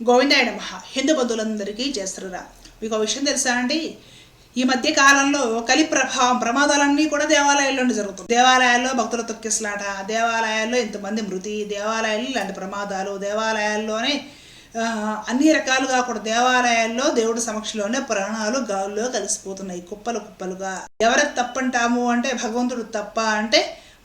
గోవిందాయ నమ. హిందూ బంధువులందరికీ చేస్తారురా మీకు ఒక విషయం తెలుసా అండి? ఈ మధ్య కాలంలో కలి ప్రభావం ప్రమాదాలన్నీ కూడా దేవాలయాల్లోనే జరుగుతుంది. దేవాలయాల్లో భక్తుల తొక్కిసలాట దేవాలయాల్లో ఇంతమంది మృతి దేవాలయాల్లో ఇలాంటి ప్రమాదాలు దేవాలయాల్లోనే అన్ని రకాలుగా కూడా దేవాలయాల్లో దేవుడి సమక్షంలోనే ప్రాణాలు గాల్లో కలిసిపోతున్నాయి. కుప్పలు కుప్పలుగా. ఎవరికి తప్పంటాము అంటే భగవంతుడు తప్ప అంటే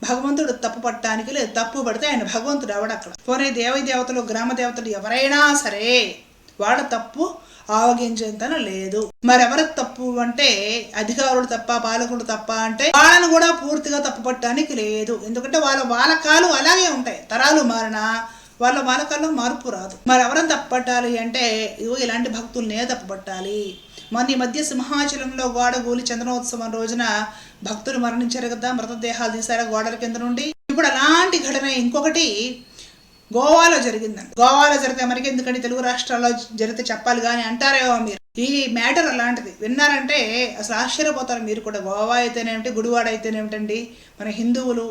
భగవంతుడు తప్పు పట్టడానికి లేదు. తప్పు పడితే ఆయన భగవంతుడు అవడు అక్కడ? పోనీ దేవీ దేవతలు గ్రామ దేవతలు ఎవరైనా సరే వాళ్ళ తప్పు ఆవగించేంతన లేదు. మరెవరికి తప్పు అంటే అధికారులు తప్ప పాలకులు తప్ప అంటే వాళ్ళను కూడా పూర్తిగా తప్పు పట్టడానికి లేదు. ఎందుకంటే వాళ్ళ వాలకాలు అలాగే ఉంటాయి. తరాలు మారినా వాళ్ళ వాలకాల్లో మార్పు రాదు. మరి ఎవరని తప్పట్టాలి అంటే ఇగో ఇలాంటి భక్తులనే తప్పబట్టాలి. మొన్న ఈ మధ్య సింహాచలంలో గోడ గూలి చంద్రోత్సవం రోజున భక్తులు మరణించారు కదా మృతదేహాలు తీశారు గోడల కింద నుండి. ఇప్పుడు అలాంటి ఘటన ఇంకొకటి గోవాలో జరిగిందండి గోవాలో జరిగితే మనకి ఎందుకంటే తెలుగు రాష్ట్రాల్లో జరిగితే చెప్పాలి కానీ అంటారేమో మీరు. ఈ మ్యాటర్ అలాంటిది. విన్నారంటే అసలు ఆశ్చర్యపోతారు మీరు కూడా. గోవా అయితేనేమిటి గుడివాడ అయితేనేమిటండి? మన హిందువులు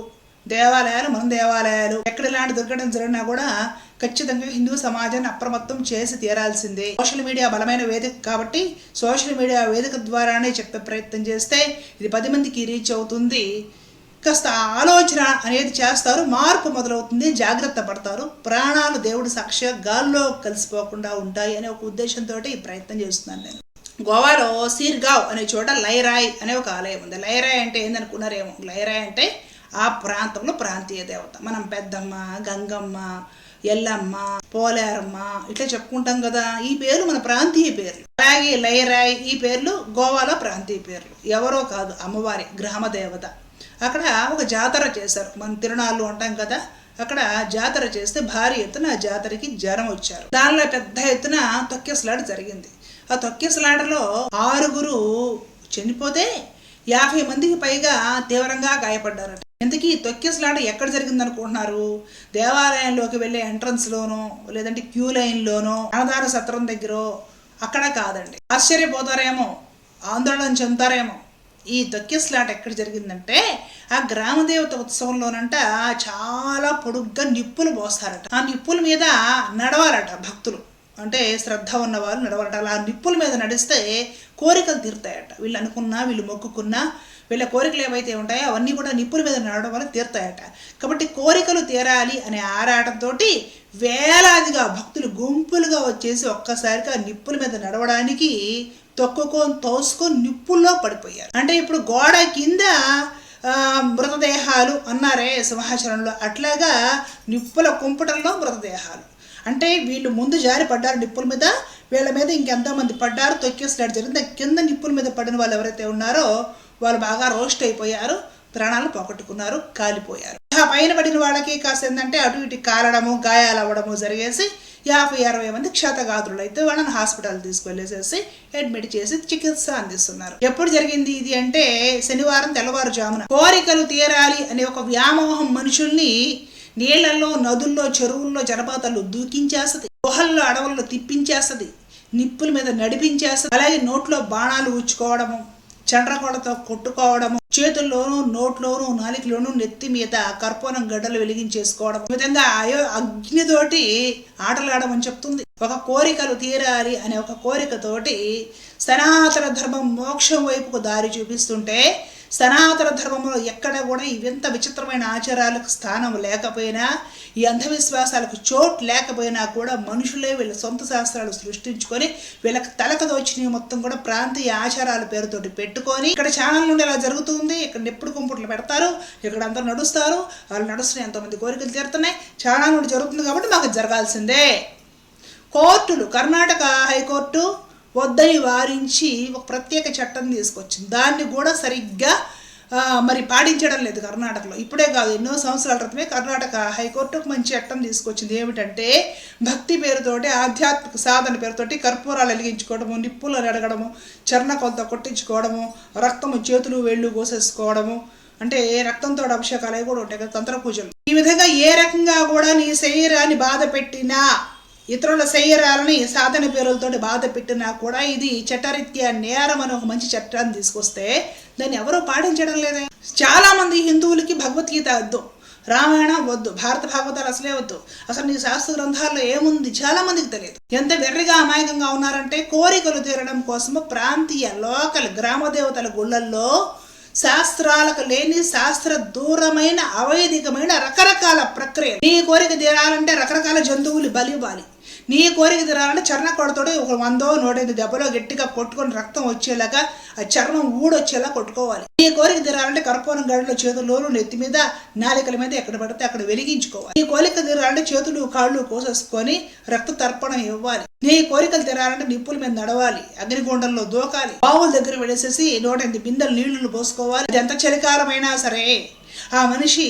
దేవాలయాలు మన దేవాలయాలు ఎక్కడ ఇలాంటి దుర్ఘటన జరిగినా కూడా ఖచ్చితంగా హిందూ సమాజాన్ని అప్రమత్తం చేసి తీరాల్సిందే. సోషల్ మీడియా బలమైన వేదిక కాబట్టి సోషల్ మీడియా వేదిక ద్వారానే చెప్పే ప్రయత్నం చేస్తే ఇది పది మందికి రీచ్ అవుతుంది. కాస్త ఆలోచన అనేది చేస్తారు మార్పు మొదలవుతుంది జాగ్రత్త పడతారు. ప్రాణాలు దేవుడు సాక్షిగా గాల్లో కలిసిపోకుండా ఉంటాయి అనే ఒక ఉద్దేశంతో ఈ ప్రయత్నం చేస్తున్నాను నేను. గోవాలో సీర్గావ్ అనే చోట లైరాయ్ అనే ఒక ఆలయం ఉంది. లైరాయ్ అంటే ఏందనుకున్నారేమో? లైరాయ్ అంటే ఆ ప్రాంతంలో ప్రాంతీయ దేవత. మనం పెద్దమ్మ గంగమ్మ ఎల్లమ్మ పోలేరమ్మ ఇట్లా చెప్పుకుంటాం కదా. ఈ పేర్లు మన ప్రాంతీయ పేర్లు. అలాగే లైరాయ్ ఈ పేర్లు గోవాలో ప్రాంతీయ పేర్లు. ఎవరో కాదు అమ్మవారి గ్రామ దేవత. అక్కడ ఒక జాతర చేశారు. మనం తిరునాళ్ళు ఉంటాం కదా అక్కడ జాతర చేస్తే భారీ ఎత్తున ఆ జాతరకి జ్వరం వచ్చారు. దానిలో పెద్ద ఎత్తున తొక్కేసలాట జరిగింది. ఆ తొక్కేసలాటలో ఆరుగురు చనిపోతే యాభై మందికి పైగా తీవ్రంగా గాయపడ్డారట. ఇంతకీ ఈ తొక్కేసలాట ఎక్కడ జరిగింది అనుకుంటున్నారు దేవాలయంలోకి వెళ్ళే ఎంట్రన్స్ లోనో లేదంటే క్యూ లైన్ లోనో సత్రం దగ్గర అక్కడ కాదండి. ఆశ్చర్యపోతారేమో ఆందోళన చెందుతారేమో. ఈ తొక్కిస్లాట ఎక్కడ జరిగిందంటే ఆ గ్రామదేవత ఉత్సవంలోనంట చాలా పొడుగ్గా నిప్పులు పోస్తారట. ఆ నిప్పుల మీద నడవాలట భక్తులు. అంటే శ్రద్ధ ఉన్నవారు నడవాలట. అలా నిప్పుల మీద నడిస్తే కోరికలు తీరుతాయట. వీళ్ళు అనుకున్నా వీళ్ళు మొక్కుకున్నా వీళ్ళ కోరికలు ఏవైతే ఉంటాయో అవన్నీ కూడా నిప్పుల మీద నడవడం వల్ల తీరుతాయట. కాబట్టి కోరికలు తీరాలి అనే ఆరాటంతో వేలాదిగా భక్తులు గుంపులుగా వచ్చేసి ఒక్కసారిగా నిప్పుల మీద నడవడానికి తొక్కుకొని తోసుకొని నిప్పుల్లో పడిపోయారు. అంటే ఇప్పుడు గోడ కింద మృతదేహాలు అన్నారే సింహాచలంలో. అట్లాగా నిప్పుల కుంపటంలో మృతదేహాలు. అంటే వీళ్ళు ముందు జారి పడ్డారు నిప్పుల మీద వీళ్ళ మీద ఇంకెంతమంది పడ్డారు తొక్కేసినట్టు జరిగింది. కింద నిప్పుల మీద పడిన వాళ్ళు ఎవరైతే ఉన్నారో వాళ్ళు బాగా రోస్ట్ అయిపోయారు ప్రాణాలు పోగొట్టుకున్నారు కాలిపోయారు. ఆ పైన పడిన వాళ్ళకి కాస్త ఏంటంటే అటు ఇటు కాలడము గాయాలు అవ్వడము జరిగేసి యాభై అరవై మంది క్షతగాత్రులు అయితే వాళ్ళని హాస్పిటల్ తీసుకెళ్ళేసేసి అడ్మిట్ చేసి చికిత్స అందిస్తున్నారు. ఎప్పుడు జరిగింది ఇది అంటే శనివారం తెల్లవారుజామున. కోరికలు తీరాలి అనే ఒక వ్యామోహం మనుషుల్ని నీళ్ళలో నదుల్లో చెరువుల్లో జలపాతాల్లో దూకించేస్తుంది. గుహల్లో అడవుల్లో తిప్పించేస్తుంది. నిప్పుల మీద నడిపించేస్తుంది. అలాగే నోట్లో బాణాలు ఉచ్చుకోవడము చండ్రకోడతో కొట్టుకోవడము చేతుల్లోనూ నోట్లోనూ నాలికలోనూ నెత్తి మీద కర్పూరం గడ్డలు వెలిగించేసుకోవడం ఈ విధంగా అయో అగ్నితోటి ఆటలాడమని చెప్తుంది. ఒక కోరికలు తీరాలి అనే ఒక కోరికతోటి సనాతన ధర్మం మోక్షం వైపుకు దారి చూపిస్తుంటే సనాతన ధర్మంలో ఎక్కడ కూడా ఈ వింత విచిత్రమైన ఆచారాలకు స్థానం లేకపోయినా ఈ అంధవిశ్వాసాలకు చోటు లేకపోయినా కూడా మనుషులే వీళ్ళ సొంత శాస్త్రాలు సృష్టించుకొని వీళ్ళకి తలకు దోచినవి మొత్తం కూడా ప్రాంతీయ ఆచారాల పేరుతోటి పెట్టుకొని ఇక్కడ ఛానల్ నుండి ఇలా జరుగుతుంది ఇక్కడ ఎప్పుడు కుంపుట్లు పెడతారు ఇక్కడ అందరూ నడుస్తారు వాళ్ళు నడుస్తున్నాయి ఎంతోమంది కోరికలు తీరుతున్నాయి ఛానల్ నుండి జరుగుతుంది కాబట్టి మాకు జరగాల్సిందే. కోర్టులు కర్ణాటక హైకోర్టు వద్దని వారించి ఒక ప్రత్యేక చట్టం తీసుకొచ్చింది. దాన్ని కూడా సరిగ్గా మరి పాటించడం లేదు కర్ణాటకలో. ఇప్పుడే కాదు ఎన్నో సంవత్సరాల క్రితమే కర్ణాటక హైకోర్టు ఒక మంచి చట్టం తీసుకొచ్చింది. ఏమిటంటే భక్తి పేరుతోటి ఆధ్యాత్మిక సాధన పేరుతోటి కర్పూరాలు వెలిగించుకోవడము నిప్పులు అడగడము చర్ణ కొంత కొట్టించుకోవడము రక్తము చేతులు వేళ్ళు కోసేసుకోవడము అంటే రక్తంతో అభిషేకాలు అవి కూడా ఉంటాయి కదా తంత్ర పూజలు ఈ విధంగా ఏ రకంగా కూడా నీ శరీరాన్ని బాధ పెట్టినా ఇతరుల శరీరాలని సాధన పేరులతో బాధ పెట్టినా కూడా ఇది చట్టరీత్యా నేరం అని ఒక మంచి చట్టాన్ని తీసుకొస్తే దాన్ని ఎవరూ పాటించడం లేదే. చాలా మంది హిందువులకి భగవద్గీత వద్దు. రామాయణం వద్దు. భారత భాగవతాలు అసలే వద్దు. అసలు నీ శాస్త్ర గ్రంథాల్లో ఏముంది? చాలా మందికి తెలియదు. ఎంత వెర్రిగా అమాయకంగా ఉన్నారంటే కోరికలు తీరడం కోసము ప్రాంతీయ లోకల్ గ్రామ దేవతల గుళ్ళల్లో శాస్త్రాలకు లేని శాస్త్ర దూరమైన అవైదికమైన రకరకాల ప్రక్రియ నీ కోరిక తీరాలంటే రకరకాల జంతువులు బలి ఇవ్వాలి. నీ కోరిక తినాలంటే చర్ణ కొడతాడు ఒక వందో నూటైదు దెబ్బలో గట్టిగా కొట్టుకొని రక్తం వచ్చేలాగా ఆ చర్మం ఊడొచ్చేలా కొట్టుకోవాలి. నీ కోరిక తినాలంటే కర్పూరం గడిలో చేతుల్లోనూ నెత్తి మీద నాలికల మీద ఎక్కడ పడితే అక్కడ వెలిగించుకోవాలి. నీ కోరిక తినాలంటే చేతులు కాళ్ళు కోసేసుకొని రక్త తర్పణం ఇవ్వాలి. నీ కోరికలు తినాలంటే నిప్పుల మీద నడవాలి అగ్నిగుండంలో దూకాలి. బావుల దగ్గర వెళ్ళేసేసి నూట ఎనిమిది బిందెలు నీళ్ళు పోసుకోవాలి. అది ఎంత చలికాలమైనా సరే ఆ మనిషి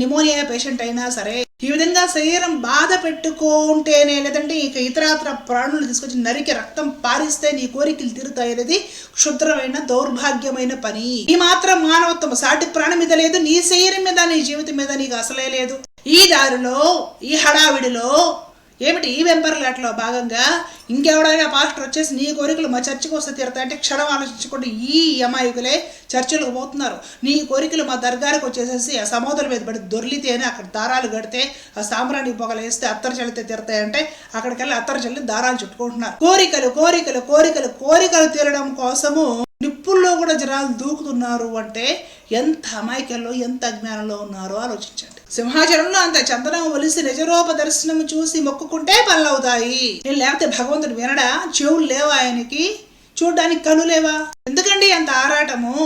నిమోనియా పేషెంట్ అయినా సరే ఈ విధంగా శరీరం బాధ పెట్టుకుంటేనే లేదంటే ఇక ఇతరాతర ప్రాణులు తీసుకొచ్చి నరికి రక్తం పారిస్తే నీ కోరికలు తీరుతాయి అనేది క్షుద్రమైన దౌర్భాగ్యమైన పని. ఈ మాత్రం మానవత్వం సాటి ప్రాణం మీద లేదు నీ శరీరం మీద నీ జీవితం మీద నీకు అసలే లేదు. ఈ దారిలో ఈ హడావిడిలో ఏమిటి ఈ వెంపర్లాట్లో భాగంగా? ఇంకెవడైనా పాస్టర్ వచ్చేసి నీ కోరికలు మా చర్చికి వస్తే తీరుతాయి అంటే క్షణం ఆలోచించకుండా ఈ అమాయకులే చర్చిలకు పోతున్నారు. నీ కోరికలు మా దర్గాలకు వచ్చేసేసి ఆ సముద్రం మీద పడి దొర్లితేనే అక్కడ దారాలు కడితే ఆ సాంబ్రాణి పొగలు వేస్తే అత్తరు చల్లితే తీరుతాయంటే అక్కడికి వెళ్ళి అత్తరు చల్లి దారాలు చుట్టుకుంటున్నారు. కోరికలు కోరికలు కోరికలు కోరికలు తీరడం కోసము కూడా జనాలు దూకుతున్నారు అంటే ఎంత అమాయకంలో ఎంత అజ్ఞానంలో ఉన్నారో ఆలోచించండి. సింహాచలంలో అంత చందనం ఒలిసి నిజరూప దర్శనం చూసి మొక్కుకుంటే పనులవుతాయి. నేను లేకపోతే భగవంతుడు వినడా? చెవులు లేవా ఆయనకి? చూడడానికి కనులేవా ఎందుకండి అంత ఆరాటము?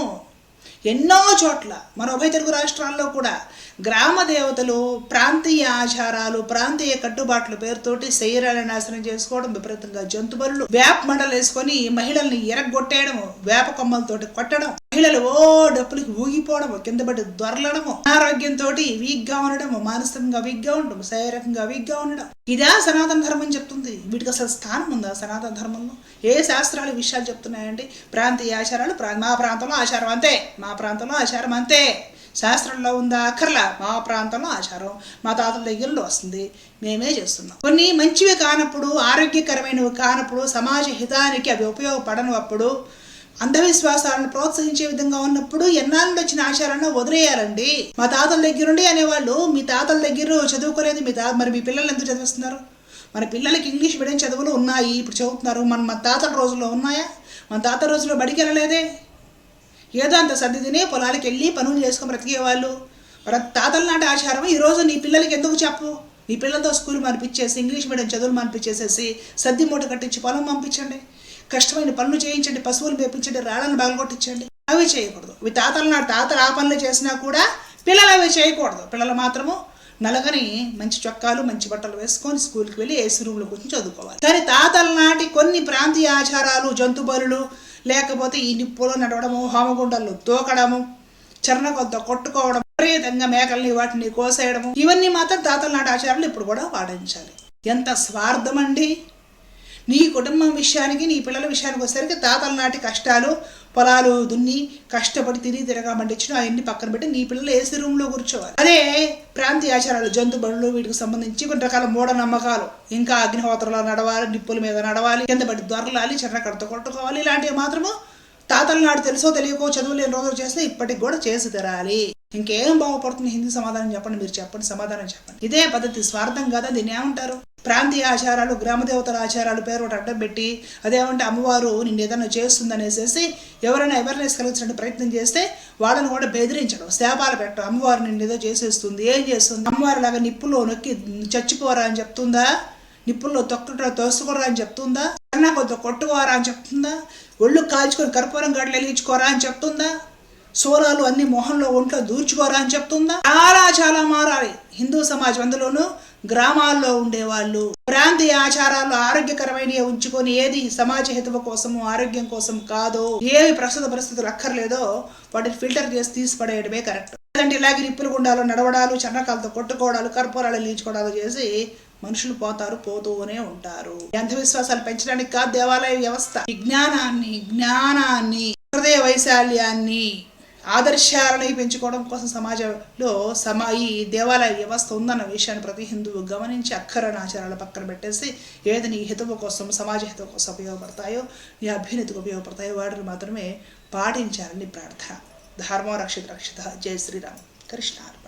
ఎన్నో చోట్ల మన ఉభయ తెలుగు రాష్ట్రాల్లో కూడా గ్రామ దేవతలు ప్రాంతీయ ఆచారాలు ప్రాంతీయ కట్టుబాట్ల పేరుతోటి శరీరాన్ని నాశనం చేసుకోవడం విపరీతంగా జంతుబరులు వేప మండలు వేసుకొని మహిళల్ని ఎరగొట్టేయడం వేప కొమ్మలతోటి కొట్టడం మహిళలు ఓ డప్పులకి ఊగిపోవడం కింద పడి దొరలడము అనారోగ్యంతో వీక్గా ఉండడం మానసికంగా వీక్గా ఉండడం శారీరకంగా వీక్గా ఉండడం. ఇదా సనాతన ధర్మం చెప్తుంది. వీటికి అసలు స్థానం ఉందా సనాతన ధర్మంలో? ఏ శాస్త్రాలు విషయాలు చెప్తున్నాయండి? ప్రాంతీయ ఆచారాలు ప్రా- మా ప్రాంతంలో ఆచారం అంతే. మా ప్రాంతంలో ఆచారం అంతే. శాస్త్రంలో ఉందా? అక్కర్లా. మా ప్రాంతంలో ఆచారం మా తాతల దగ్గరలో వస్తుంది. మేమే చేస్తున్నాం. కొన్ని మంచివి కానప్పుడు ఆరోగ్యకరమైనవి కానప్పుడు సమాజ హితానికి అవి ఉపయోగపడనప్పుడు అంధవిశ్వాసాలను ప్రోత్సహించే విధంగా ఉన్నప్పుడు ఎన్నాళ్ళు వచ్చిన ఆచారాలను వదిలేయాలండి? మా తాతల దగ్గరుండి అనేవాళ్ళు మీ తాతల దగ్గర చదువుకోలేదు. మీ తా మరి మీ పిల్లలు ఎందుకు చదివిస్తున్నారు? మన పిల్లలకి ఇంగ్లీష్ మీడియం చదువులు ఉన్నాయి. ఇప్పుడు చదువుతున్నారు. మన మన తాతల రోజుల్లో ఉన్నాయా? మన తాత రోజుల్లో బడికి వెళ్ళలేదే ఏదో అంత సర్ది తిని పొలాలకు వెళ్ళి పనులు చేసుకొని బ్రతికేవాళ్ళు. మన తాతల నాటి ఆచారం ఈరోజు నీ పిల్లలకి ఎందుకు చెప్పు? నీ పిల్లలతో స్కూల్ మార్పిచ్చేసి ఇంగ్లీష్ మీడియం చదువులు పంపించేసేసి సర్ది మూట కట్టించి పొలం పంపించండి. కష్టమైన పనులు చేయించండి పశువులు మేపించండి రాళ్ళను బగలగొట్టించండి అవి చేయకూడదు. ఇవి తాతల నాటి తాతలు ఆ పనులు చేసినా కూడా పిల్లలు అవి చేయకూడదు. పిల్లలు మాత్రము నలగని మంచి చొక్కాలు మంచి బట్టలు వేసుకొని స్కూల్కి వెళ్ళి ఏసీ రూమ్లో కూర్చొని చదువుకోవాలి. కానీ తాతల నాటి కొన్ని ప్రాంతీయ ఆచారాలు జంతు బలులు లేకపోతే ఈ నిప్పులో నడవడము హోమగుండలు దూకడము చరణ కొద్ద కొట్టుకోవడం విపరీతంగా మేకల్ని వాటిని కోసేయడము ఇవన్నీ మాత్రం తాతల నాటి ఆచారాలు ఇప్పుడు కూడా పాటించాలి. ఎంత స్వార్థం అండి నీ కుటుంబం విషయానికి నీ పిల్లల విషయానికి వచ్చేసరికి తాతల నాటి కష్టాలు పొలాలు దున్ని కష్టపడి తిరిగి తిరగా పండించిన అవన్నీ పక్కన పెట్టి నీ పిల్లలు ఏసీ రూమ్లో కూర్చోవాలి. అదే ప్రాంతీయ ఆచారాలు జంతు బడులు వీటికి సంబంధించి కొన్ని రకాల మూఢనమ్మకాలు ఇంకా అగ్నిహోత్రలో నడవాలి నిప్పుల మీద నడవాలి కింద పడి దొరలాలి చెర్ర కడత కొట్టుకోవాలి. ఇలాంటివి మాత్రము తాతల నాడు తెలుసో తెలియకో చదువులేని రోజులు చేస్తే ఇప్పటికి కూడా చేసి తెరాలి. ఇంకేం బాగుపడుతుంది హిందీ సమాధానం చెప్పండి మీరు చెప్పండి సమాధానం చెప్పండి. ఇదే పద్ధతి స్వార్థం కదా? దీన్ని ఏమంటారు? ప్రాంతీయ ఆచారాలు గ్రామదేవతల ఆచారాలు పేరు ఒకటి అడ్డం పెట్టి అదేమంటే అమ్మవారు నిన్ను ఏదైనా చేస్తుంది అనేసి ఎవరైనా అవేర్నెస్ కలిగించడానికి ప్రయత్నం చేస్తే వాళ్ళని కూడా బెదిరించడం శాపాలు పెట్టడం. అమ్మవారు నిన్ను ఏదో చేసేస్తుంది ఏం చేస్తుంది? అమ్మవారు లాగా నిప్పులో నొక్కి చచ్చిపోరా అని చెప్తుందా? నిప్పుల్లో తొక్కట తోసుకోరా అని చెప్తుందా? కన్నా కొద్దిగా కొట్టుకోరా అని చెప్తుందా? ఒళ్ళు కాల్చుకొని కర్పూరం గడ్డలు వెలిగించుకోరా అని చెప్తుందా? సోలాలు అన్ని మొహంలో ఒంట్లో దూర్చుకోరా అని చెప్తుందా? చాలా చాలా మారాలి హిందూ సమాజం అందులోనూ గ్రామాల్లో ఉండేవాళ్ళు. ప్రాంతీయ ఆచారాలు ఆరోగ్యకరమైనవి ఉంచుకొని ఏది సమాజ హితవు కోసము ఆరోగ్యం కోసం కాదో ఏవి ప్రస్తుత పరిస్థితులు అక్కర్లేదో వాటిని ఫిల్టర్ చేసి తీసి పడేయడమే కరెక్ట్. లేదంటే ఇలాగే నిప్పులు గుండాలు నడవడాలు చన్నకాలతో కొట్టుకోవడాలు కర్పూరాలు లీచుకోవడాలు చేసి మనుషులు పోతారు పోతూనే ఉంటారు. అంధవిశ్వాసాలు పెంచడానికి కాదు దేవాలయ వ్యవస్థ. విజ్ఞానాన్ని జ్ఞానాన్ని హృదయ వైశాల్యాన్ని ఆదర్శాలని పెంచుకోవడం కోసం సమాజంలో సమా ఈ దేవాలయ వ్యవస్థ ఉందన్న విషయాన్ని ప్రతి హిందువు గమనించి అక్కరణ ఆచారాలు పక్కన పెట్టేసి ఏది నీ హితవు కోసం సమాజ హితవు కోసం ఉపయోగపడతాయో నీ అభ్యున్నతికి ఉపయోగపడతాయో వాటిని మాత్రమే పాటించాలని ప్రార్థన. ధర్మం రక్షిత. రక్షిత జయ శ్రీరామ్. కృష్ణారు